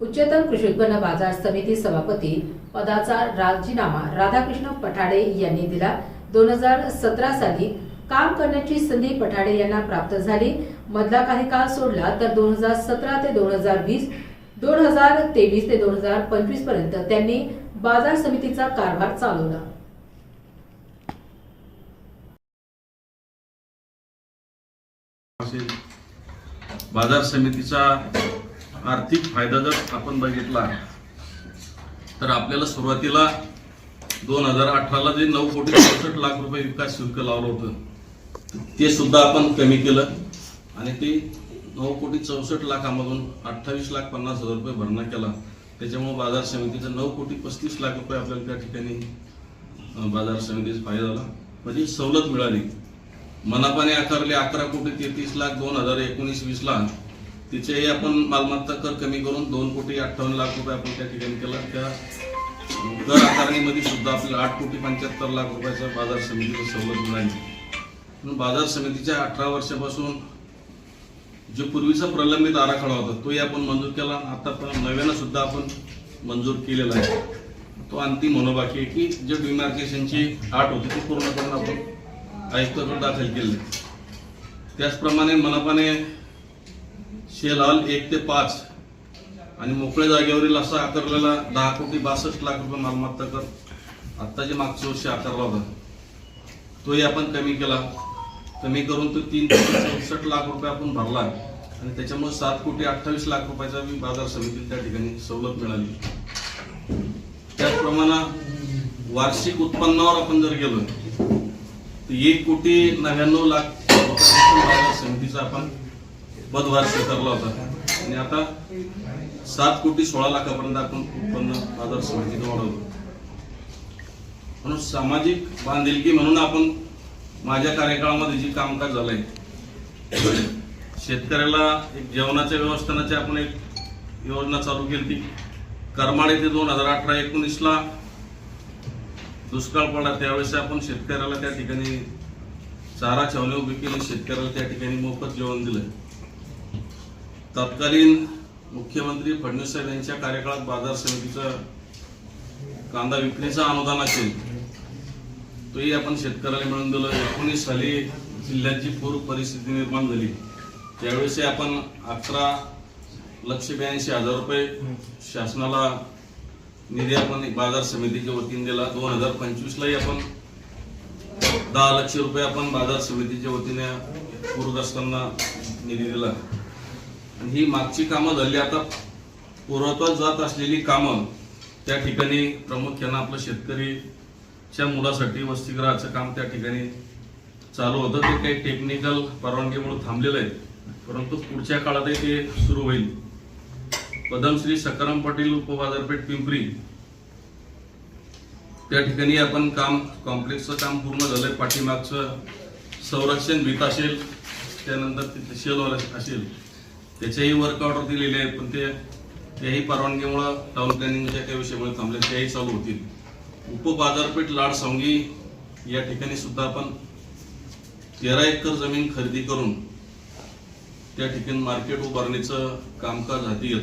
उच्चतम कृषी उत्पन्न बाजार समिती सभापती पदाचा राजीनामा राधाकृष्ण पठाडे यांनी दिला. दोन हजार सतरा साली काम करण्याची संधी पठाडे यांना प्राप्त झाली. मधला काही काळ सोडला तर दोन हजार सतरा ते दोन हजार वीस दोन हजार तेवीस ते दोन हजार पंचवीसपर्यंत त्यांनी बाजार समितीचा कारभार चालवला. बाजार समितीचा आर्थिक फायदा जर आपण बघितला तर आपल्याला सुरुवातीला दोन हजार अठराला जे नऊ कोटी चौसष्ट लाख रुपये विकास शुल्क लावलं होतं ते सुद्धा आपण कमी केलं आणि ते नऊ कोटी चौसष्ट लाखामधून अठ्ठावीस लाख पन्नास हजार रुपये भरणा केला. त्याच्यामुळे बाजार समितीचा नऊ कोटी पस्तीस लाख रुपये आपल्याला त्या ठिकाणी बाजार समितीचा फायदा झाला. म्हणजे सवलत मिळाली. मनापाने आकारले अकरा कोटी तेहतीस लाख दोन हजार एकोणीस वीसला तिचेही आपण मालमत्ता कर कमी करून दोन कोटी अठ्ठावन्न लाख रुपये आपण त्या ठिकाणी केला. त्या कर आकारणीमध्ये सुद्धा आपल्याला आठ कोटी पंच्याहत्तर लाख रुपयाचा बाजार समितीला सवलत मिळाली. म्हणून बाजार समितीच्या अठरा वर्षापासून जो पूर्वीचा प्रलंबित आराखडा होता तोही आपण मंजूर केला. आता पण नव्यानं सुद्धा आपण मंजूर केलेला आहे. तो अंतिम होणं बाकी आहे की जे डिमार्केशनची आठ होती ती पूर्ण करून आपण आयुक्ताकडे दाखल केले. त्याचप्रमाणे मनपाने शेलाल एक ते पाच. आणि मोकळ्या जागेवरील असा आकारलेला दहा कोटी बासष्ट लाख रुपये मालमत्ता कर. आत्ता जे मागच्या वर्षी आकारला होता. तोही आपण कमी केला. कमी करून तो तीन कोटी चौसष्ट लाख रुपये आपण भरला. आणि त्याच्यामुळे सात कोटी अठ्ठावीस लाख रुपयाचा मी बाजार समितीत त्या ठिकाणी सवलत मिळाली. त्याचप्रमाणे वार्षिक उत्पन्नावर आपण जर गेलो तर एक कोटी नव्याण्णव लाख बाजार समितीचा आपण पदभार स्वीकारला होता. आणि आता सात कोटी सोळा लाखापर्यंत आपण उत्पन्न बाजार समितीने वाढवलं. म्हणून सामाजिक बांधिलकी म्हणून आपण माझ्या कार्यकाळामध्ये जी कामकाज झालंय शेतकऱ्याला एक जेवणाच्या व्यवस्थानाची आपण एक योजना चालू केली ती करमाळे ते दोन हजार अठरा एकोणीसला दुष्काळ पडला. त्यावेळेस आपण शेतकऱ्याला त्या ठिकाणी चारा छावणी उभी केली. शेतकऱ्याला त्या ठिकाणी मोफत जेवण दिलं. तत्कालीन मुख्यमंत्री फडणवीस साहेब यांच्या कार्यकाळात बाजार समितीचं कांदा विक्रीचं अनुदान असेल तोही आपण शेतकऱ्याला मिळून दिलं. एकोणीस साली जिल्ह्याची पूर परिस्थिती निर्माण झाली. त्यावेळेस आपण अकरा लक्ष ब्याऐंशी हजार रुपये शासनाला निधी आपण बाजार समितीच्या वतीने दिला. दोन हजार पंचवीसलाही आपण दहा लक्ष रुपये आपण बाजार समितीच्या वतीने पूरग्रस्तांना निधी दिला. ही मागची कामं झाली. आता पुरवतात जात असलेली कामं त्या ठिकाणी प्रामुख्यानं आपलं शेतकरीच्या मुलासाठी वसतिगृहाचं काम त्या ठिकाणी चालू होतं. ते काही टेक्निकल परवानगीमुळे थांबलेलं आहे. परंतु पुढच्या काळातही ते सुरू होईल. पदमश्री सकाराम पाटील उपबाजारपेठ पिंपरी. त्या ठिकाणी आपण काम कॉम्प्लेक्सचं काम पूर्ण झालंय. पाठीमागचं संरक्षण भीत असेल त्यानंतर तिथे शेलवर असेल. त्याच्याही वर्क ऑर्डर दिलेले आहेत पण ते त्याही परवानगीमुळं टाउन प्लॅनिंगच्या काही विषयामुळे थांबले त्याही चालू होतील. उपबाजारपेठ लाड सांगी या ठिकाणी सुद्धा आपण तेरा एकर जमीन खरेदी करून त्या ठिकाणी मार्केट उभारणीचं कामकाज हाती घेतलं.